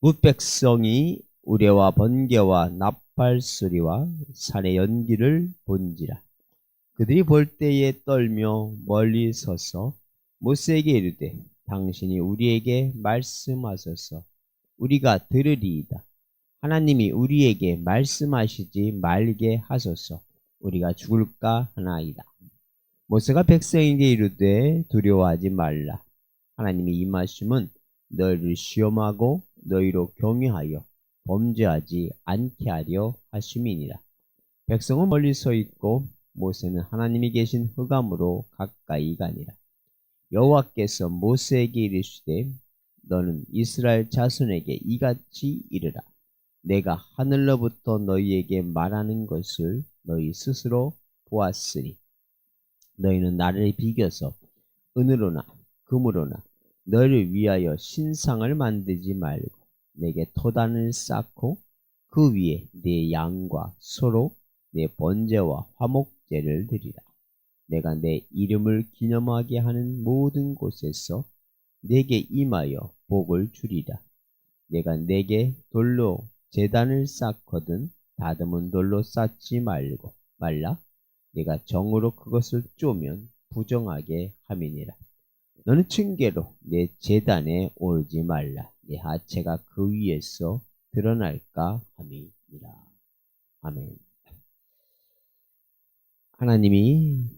무백성이 우레와 번개와 나팔 소리와 산의 연기를 본지라. 그들이 볼 때에 떨며 멀리 서서 모세에게 이르되 당신이 우리에게 말씀하소서 우리가 들으리이다. 하나님이 우리에게 말씀하시지 말게 하소서 우리가 죽을까 하나이다. 모세가 백성에게 이르되 두려워하지 말라. 하나님이 임하심은 너희를 시험하고 너희로 경유하여 범죄하지 않게 하려 하심이니라. 백성은 멀리 서 있고 모세는 하나님이 계신 흑암으로 가까이 가니라. 여호와께서 모세에게 이르시되 너는 이스라엘 자손에게 이같이 이르라. 내가 하늘로부터 너희에게 말하는 것을 너희 스스로 보았으니 너희는 나를 비겨서 은으로나 금으로나 너를 위하여 신상을 만들지 말고 내게 토단을 쌓고 그 위에 내 양과 소로 내 번제와 화목제를 드리라. 내가 내 이름을 기념하게 하는 모든 곳에서 내게 임하여 복을 주리라. 내가 내게 돌로 재단을 쌓거든 다듬은 돌로 쌓지 말고 말라. 내가 정으로 그것을 쪼면 부정하게 함이니라. 너는 층계로 내 재단에 오르지 말라. 내 하체가 그 위에서 드러날까 함이니라. 아멘. 하나님이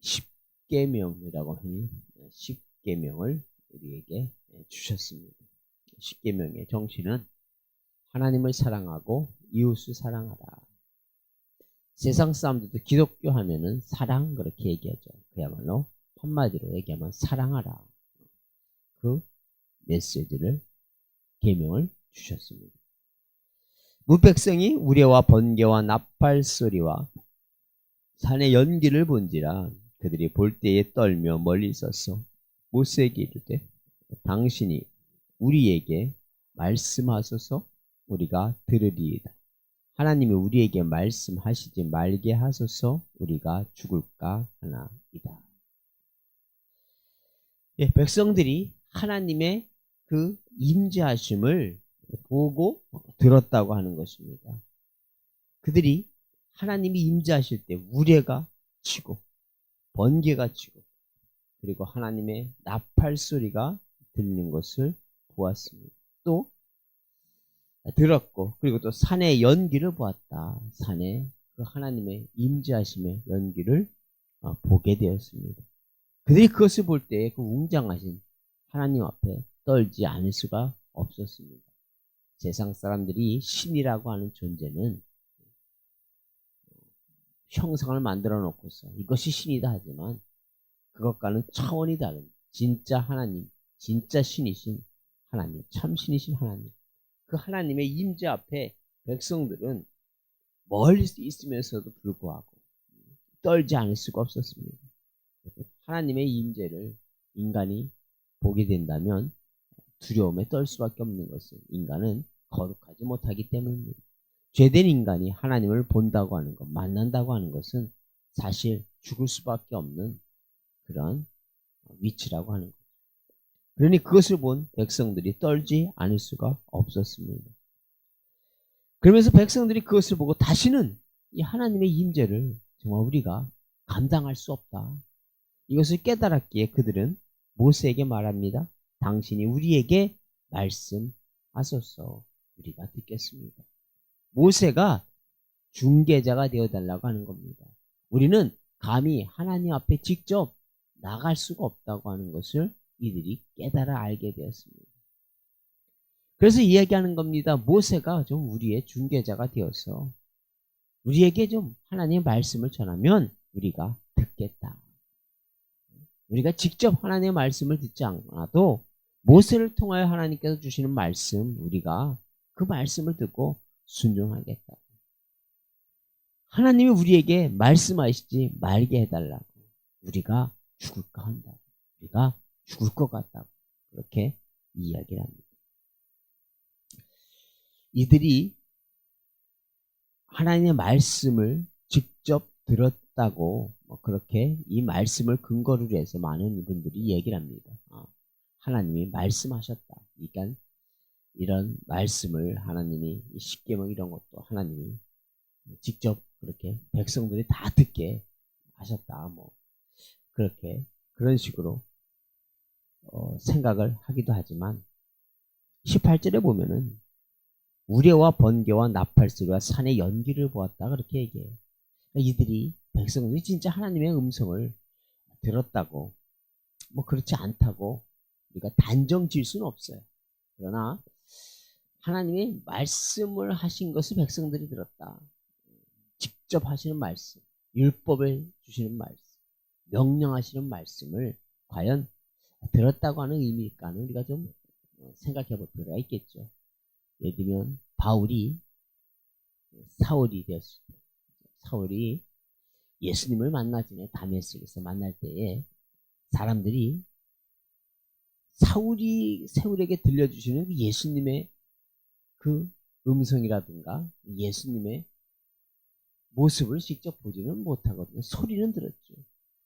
십계명이라고 하니 십계명을 우리에게 주셨습니다. 십계명의 정신은 하나님을 사랑하고 이웃을 사랑하라. 세상 사람들도 기독교 하면은 사랑 그렇게 얘기하죠. 그야말로 한마디로 얘기하면 사랑하라. 그 메시지를 계명을 주셨습니다. 무백성이 우레와 번개와 나팔 소리와 산의 연기를 본지라 그들이 볼 때에 떨며 멀리 있었어 모세에게 이르되 당신이 우리에게 말씀하소서 우리가 들으리이다. 하나님이 우리에게 말씀하시지 말게 하소서 우리가 죽을까 하나이다. 예, 백성들이 하나님의 그 임재하심을 보고 들었다고 하는 것입니다. 그들이 하나님이 임재하실 때 우레가 치고 번개가 치고 그리고 하나님의 나팔 소리가 들리는 것을 보았습니다. 또 들었고 그리고 또 산의 연기를 보았다. 산에 그 하나님의 임재하심의 연기를 어, 보게 되었습니다. 그들이 그것을 볼 때 그 웅장하신 하나님 앞에 떨지 않을 수가 없었습니다. 세상 사람들이 신이라고 하는 존재는 형상을 만들어 놓고서 이것이 신이다 하지만 그것과는 차원이 다른 진짜 하나님, 진짜 신이신 하나님, 참 신이신 하나님. 그 하나님의 임재 앞에 백성들은 멀리 있으면서도 불구하고 떨지 않을 수가 없었습니다. 하나님의 임재를 인간이 보게 된다면 두려움에 떨 수밖에 없는 것은 인간은 거룩하지 못하기 때문입니다. 죄된 인간이 하나님을 본다고 하는 것, 만난다고 하는 것은 사실 죽을 수밖에 없는 그런 위치라고 하는 거죠. 그러니 그것을 본 백성들이 떨지 않을 수가 없었습니다. 그러면서 백성들이 그것을 보고 다시는 이 하나님의 임재를 정말 우리가 감당할 수 없다. 이것을 깨달았기에 그들은 모세에게 말합니다. 당신이 우리에게 말씀하소서 우리가 듣겠습니다. 모세가 중개자가 되어달라고 하는 겁니다. 우리는 감히 하나님 앞에 직접 나갈 수가 없다고 하는 것을 이들이 깨달아 알게 되었습니다. 그래서 이야기하는 겁니다. 모세가 좀 우리의 중개자가 되어서 우리에게 좀 하나님의 말씀을 전하면 우리가 듣겠다. 우리가 직접 하나님의 말씀을 듣지 않아도 모세를 통하여 하나님께서 주시는 말씀 우리가 그 말씀을 듣고 순종하겠다. 하나님이 우리에게 말씀하시지 말게 해달라고 우리가 죽을까 한다고 우리가 죽을 것 같다고 그렇게 이야기를 합니다. 이들이 하나님의 말씀을 직접 들었다고 뭐 그렇게 이 말씀을 근거로 해서 많은 분들이 얘기를 합니다. 어, 하나님이 말씀하셨다. 그러니까 이런 말씀을 하나님이 이 십계명 이런 것도 하나님이 직접 그렇게 백성들이 다 듣게 하셨다. 뭐 그렇게 그런 식으로 어, 생각을 하기도 하지만 18절에 보면은 우레와 번개와 나팔 소리와 산의 연기를 보았다 그렇게 얘기해요. 이들이 백성들이 진짜 하나님의 음성을 들었다고 뭐 그렇지 않다고 우리가 단정 지을 수는 없어요. 그러나 하나님이 말씀을 하신 것을 백성들이 들었다. 직접 하시는 말씀, 율법을 주시는 말씀, 명령하시는 말씀을 과연 들었다고 하는 의미일까는 우리가 좀 생각해 볼 필요가 있겠죠. 예를 들면 바울이 사울이 되었을 때 사울이 예수님을 만나기 전에 다메섹에서 만날 때에 사람들이 사울이 사울에게 들려주시는 그 예수님의 그 음성이라든가 예수님의 모습을 직접 보지는 못하거든요. 소리는 들었죠.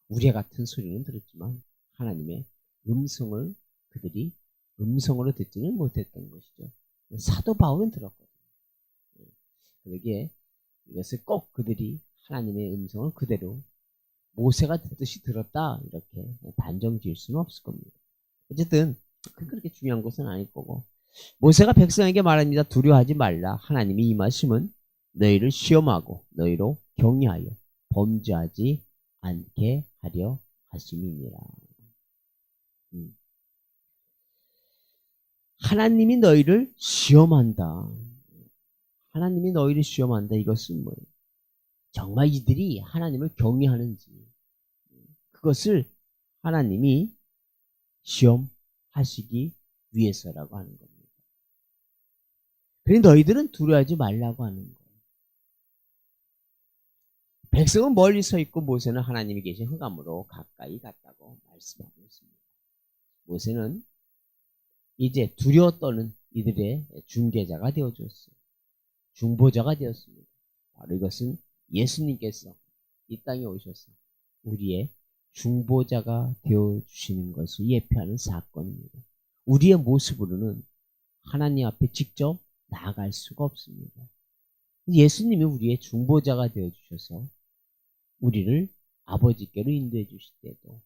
우레 같은 소리는 들었지만 하나님의 음성을 그들이 음성으로 듣지는 못했던 것이죠. 사도 바울은 들었거든요. 그러기에 이것을 꼭 그들이 하나님의 음성을 그대로 모세가 듣듯이 들었다 이렇게 단정 지을 수는 없을 겁니다. 어쨌든 그렇게 중요한 것은 아닐 거고 모세가 백성에게 말합니다. 두려워하지 말라. 하나님이 이 말씀은 너희를 시험하고 너희로 격려하여 범죄하지 않게 하려 하심이니라. 음. 하나님이 너희를 시험한다. 하나님이 너희를 시험한다. 이것은 뭐예요? 정말 이들이 하나님을 경외하는지 그것을 하나님이 시험하시기 위해서라고 하는 겁니다. 그래 너희들은 두려워하지 말라고 하는 거예요. 백성은 멀리 서 있고 모세는 하나님이 계신 흑암으로 가까이 갔다고 말씀하고 있습니다. 모세는 이제 두려워 떠는 이들의 중계자가 되어줬어요. 중보자가 되었습니다. 바로 이것은 예수님께서 이 땅에 오셔서 우리의 중보자가 되어 주시는 것을 예표하는 사건입니다. 우리의 모습으로는 하나님 앞에 직접 나아갈 수가 없습니다. 예수님이 우리의 중보자가 되어 주셔서 우리를 아버지께로 인도해 주실 때도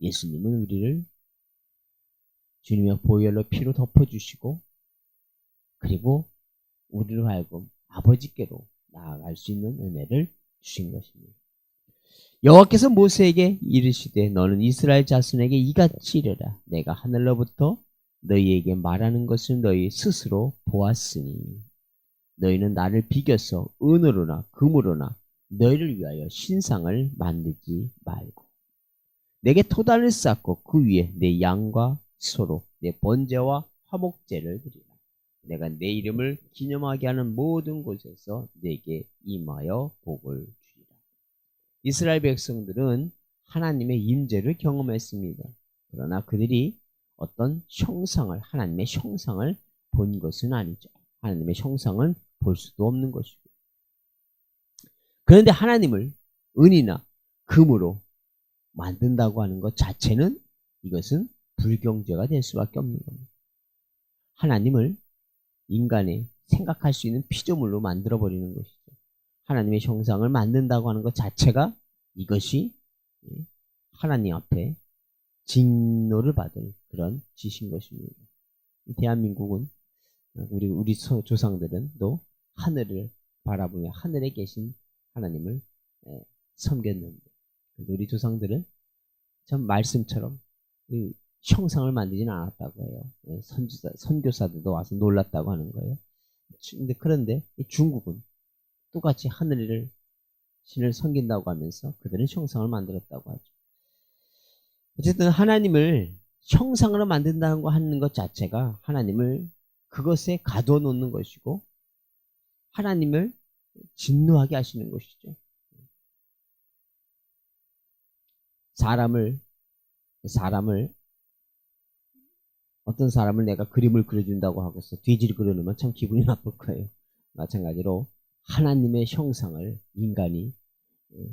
예수님은 우리를 주님의 보혈로 피로 덮어 주시고 그리고 우리를 하여금 아버지께로 나아갈 수 있는 은혜를 주신 것입니다. 여호와께서 모세에게 이르시되 너는 이스라엘 자손에게 이같이 이르라 내가 하늘로부터 너희에게 말하는 것을 너희 스스로 보았으니 너희는 나를 비겨서 은으로나 금으로나 너희를 위하여 신상을 만들지 말고 내게 토단을 쌓고 그 위에 내 양과 소로 내 번제와 화목제를 드리라 내가 내 이름을 기념하게 하는 모든 곳에서 내게 임하여 복을 주리라. 이스라엘 백성들은 하나님의 임재를 경험했습니다. 그러나 그들이 어떤 형상을 하나님의 형상을 본 것은 아니죠. 하나님의 형상은 볼 수도 없는 것이고. 그런데 하나님을 은이나 금으로 만든다고 하는 것 자체는 이것은 불경제가 될 수밖에 없는 겁니다. 하나님을 인간의 생각할 수 있는 피조물로 만들어 버리는 것이죠. 하나님의 형상을 만든다고 하는 것 자체가 이것이 예, 하나님 앞에 진노를 받을 그런 짓인 것입니다. 대한민국은 우리 우리 조상들은 또 하늘을 바라보며 하늘에 계신 하나님을 예, 섬겼는데 우리 조상들은 참 말씀처럼 형상을 만들지는 않았다고 해요. 예, 선교사, 선교사들도 와서 놀랐다고 하는 거예요. 근데 그런데 중국은 똑같이 하늘을 신을 섬긴다고 하면서 그들은 형상을 만들었다고 하죠. 어쨌든 하나님을 형상으로 만든다는 하는 것 자체가 하나님을 그것에 가둬 놓는 것이고 하나님을 진노하게 하시는 것이죠. 사람을 사람을 어떤 사람을 내가 그림을 그려준다고 하고서 뒤질 그려놓으면 참 기분이 나쁠 거예요. 마찬가지로 하나님의 형상을 인간이 예,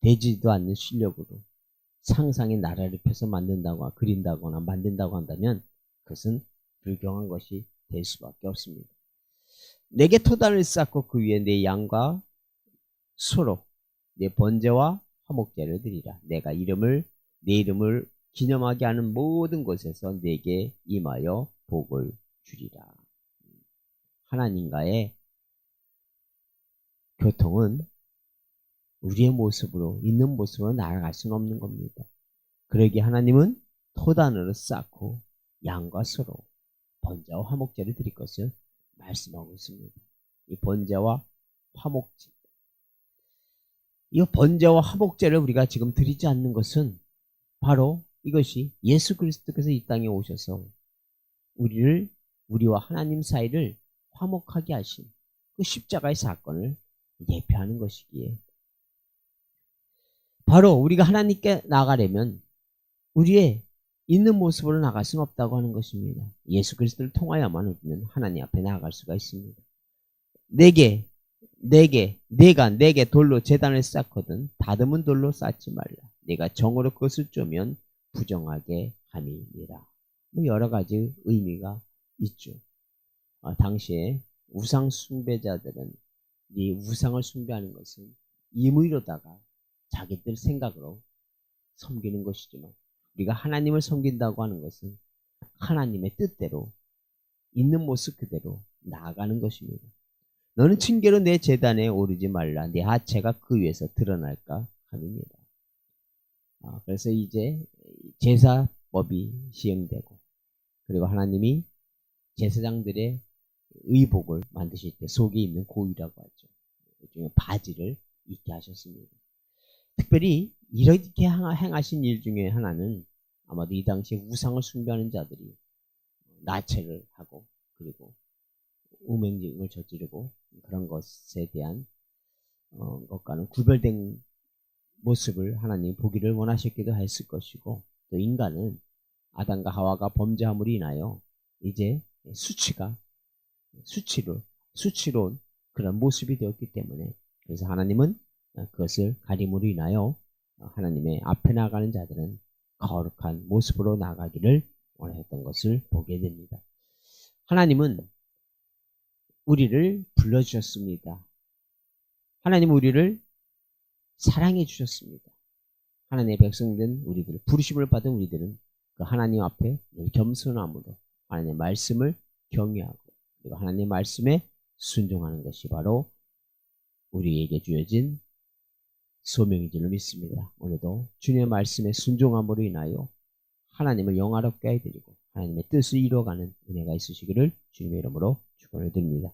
되지도 않는 실력으로 상상의 나라를 펴서 만든다거나 그린다거나 만든다고 한다면 그것은 불경한 것이 될 수밖에 없습니다. 내게 토단을 쌓고 그 위에 내 양과 소로 내 번제와 화목제를 드리라. 내가 이름을 내 이름을 기념하게 하는 모든 곳에서 내게 임하여 복을 주리라. 하나님과의 교통은 우리의 모습으로 있는 모습으로 나아갈 수는 없는 겁니다. 그러기 하나님은 토단으로 쌓고 양과 소로 번제와 화목제를 드릴 것을 말씀하고 있습니다. 이 번제와 화목제 이 번제와 화목제를 우리가 지금 드리지 않는 것은 바로 이것이 예수 그리스도께서 이 땅에 오셔서 우리를 우리와 하나님 사이를 화목하게 하신 그 십자가의 사건을 예표하는 것이기에 바로 우리가 하나님께 나가려면 우리의 있는 모습으로 나갈 수는 없다고 하는 것입니다. 예수 그리스도를 통하여만 우리는 하나님 앞에 나아갈 수가 있습니다. 내게 내게 내가 내게 돌로 재단을 쌓거든 다듬은 돌로 쌓지 말라. 내가 정으로 그것을 쪼면 부정하게 함이니라. 뭐 여러 가지 의미가 있죠. 아, 당시에 우상 숭배자들은 이 우상을 숭배하는 것은 임의로다가 자기들 생각으로 섬기는 것이지만 우리가 하나님을 섬긴다고 하는 것은 하나님의 뜻대로 있는 모습 그대로 나아가는 것입니다. 너는 징계로 내 재단에 오르지 말라. 내 하체가 그 위에서 드러날까 함입니다. 아, 그래서 이제 제사법이 시행되고 그리고 하나님이 제사장들의 의복을 만드실 때 속에 있는 고유라고 하죠. 일종의 바지를 입게 하셨습니다. 특별히 이렇게 행하신 일 중에 하나는 아마도 이 당시에 우상을 숭배하는 자들이 나체를 하고 그리고 우맹징을 저지르고 그런 것에 대한 어, 것과는 구별된 모습을 하나님 보기를 원하셨기도 했을 것이고 또 인간은 아담과 하와가 범죄함으로 인하여 이제 수치가 수치로 수치로운 그런 모습이 되었기 때문에 그래서 하나님은 그것을 가림으로 인하여 하나님의 앞에 나가는 자들은 거룩한 모습으로 나가기를 원했던 것을 보게 됩니다. 하나님은 우리를 불러주셨습니다. 하나님 우리를 사랑해 주셨습니다. 하나님의 백성된 우리들, 부르심을 받은 우리들은 그 하나님 앞에 겸손함으로 하나님의 말씀을 경외하고 그리고 하나님의 말씀에 순종하는 것이 바로 우리에게 주어진 소명인 줄로 믿습니다. 오늘도 주님의 말씀에 순종함으로 인하여 하나님을 영화롭게 해드리고 하나님의 뜻을 이루어가는 은혜가 있으시기를 주님의 이름으로 축원을 드립니다.